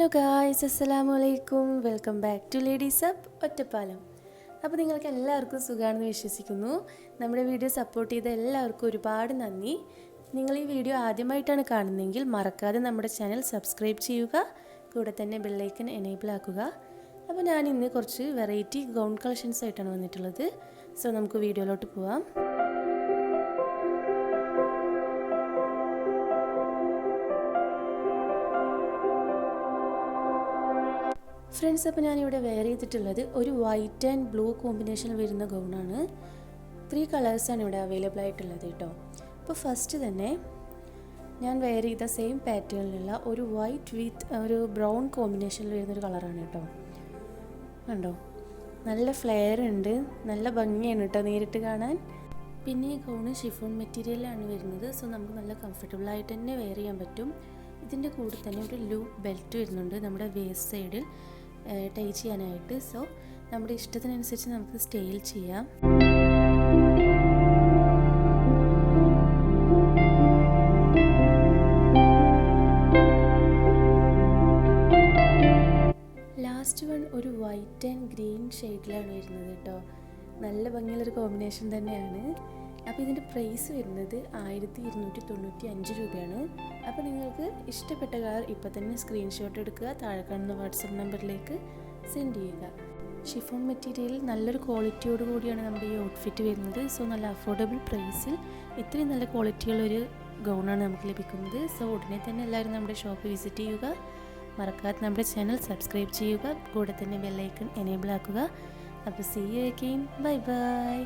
Guys അസ്സലാമു അലൈക്കും welcome back to ladies up Ottapalam. അപ്പോൾ നിങ്ങൾക്ക് എല്ലാവർക്കും സുഖമാണെന്ന് വിശ്വസിക്കുന്നു. നമ്മുടെ വീഡിയോ സപ്പോർട്ട് ചെയ്ത എല്ലാവർക്കും ഒരുപാട് നന്ദി. നിങ്ങൾ ഈ വീഡിയോ ആദ്യമായിട്ടാണ് കാണുന്നതെങ്കിൽ മറക്കാതെ നമ്മുടെ ചാനൽ സബ്സ്ക്രൈബ് ചെയ്യുക. കൂടെ തന്നെ ബെല്ലൈക്കൻ എനേബിൾ ആക്കുക. അപ്പോൾ ഞാൻ ഇന്ന് കുറച്ച് വെറൈറ്റി ഗൗൺ കളക്ഷൻസ് ആയിട്ടാണ് വന്നിട്ടുള്ളത്. സോ നമുക്ക് വീഡിയോയിലോട്ട് പോവാം. ഫ്രണ്ട്സ് അപ്പോൾ ഞാനിവിടെ വെയർ ചെയ്തിട്ടുള്ളത് ഒരു വൈറ്റ് ആൻഡ് ബ്ലൂ കോമ്പിനേഷനിൽ വരുന്ന ഗൗണാണ് ത്രീ കളേഴ്സാണ് ഇവിടെ അവൈലബിൾ ആയിട്ടുള്ളത് കേട്ടോ അപ്പോൾ ഫസ്റ്റ് തന്നെ ഞാൻ വെയർ ചെയ്ത സെയിം പാറ്റേണിലുള്ള ഒരു വൈറ്റ് വിത്ത് ഒരു ബ്രൗൺ കോമ്പിനേഷനിൽ വരുന്നൊരു കളറാണ് കേട്ടോ കണ്ടോ? നല്ല ഫ്ലെയർ ഉണ്ട്. നല്ല ഭംഗിയാണ് കേട്ടോ നേരിട്ട് കാണാൻ. പിന്നെ ഈ ഗൗണ് ഷിഫോൺ മെറ്റീരിയലാണ് വരുന്നത്. സോ നമുക്ക് നല്ല കംഫർട്ടബിൾ ആയിട്ട് തന്നെ വെയർ ചെയ്യാൻ പറ്റും. ഇതിന്റെ കൂടെ തന്നെ ഒരു ലൂപ്പ് ബെൽറ്റ് വരുന്നുണ്ട് നമ്മുടെ വേസ്റ്റ് സൈഡിൽ ടൈ ചെയ്യാനായിട്ട്. സോ നമ്മുടെ ഇഷ്ടത്തിനനുസരിച്ച് നമുക്ക് സ്റ്റൈൽ ചെയ്യാം. ലാസ്റ്റ് വൺ ഒരു വൈറ്റ് ആൻഡ് ഗ്രീൻ ഷെയ്ഡിലാണ് വരുന്നത് കേട്ടോ നല്ല ഭംഗിയുള്ളൊരു കോമ്പിനേഷൻ തന്നെയാണ്. അപ്പോൾ ഇതിന്റെ പ്രൈസ് വരുന്നത് ആയിരത്തി ഇരുന്നൂറ്റി തൊണ്ണൂറ്റി അഞ്ച് രൂപയാണ്. അപ്പോൾ നിങ്ങൾക്ക് ഇഷ്ടപ്പെട്ട കളർ ഇപ്പോൾ തന്നെ സ്ക്രീൻഷോട്ട് എടുക്കുക. താഴെ കാണുന്ന വാട്സപ്പ് നമ്പറിലേക്ക് സെൻഡ് ചെയ്യുക. ഷിഫോൺ മെറ്റീരിയൽ നല്ലൊരു ക്വാളിറ്റിയോട് കൂടിയാണ് നമ്മുടെ ഈ ഔട്ട്ഫിറ്റ് വരുന്നത്. സോ നല്ല അഫോർഡബിൾ പ്രൈസിൽ ഇത്രയും നല്ല ക്വാളിറ്റിയുള്ളൊരു ഗൗണാണ് നമുക്ക് ലഭിക്കുന്നത്. സോ ഉടനെ തന്നെ എല്ലാവരും നമ്മുടെ ഷോപ്പ് വിസിറ്റ് ചെയ്യുക. മറക്കാതെ നമ്മുടെ ചാനൽ സബ്സ്ക്രൈബ് ചെയ്യുക. കൂടെ തന്നെ ബെല്ലൈക്കൺ എനേബിൾ ആക്കുക. അപ്പോൾ see you again. Bye bye.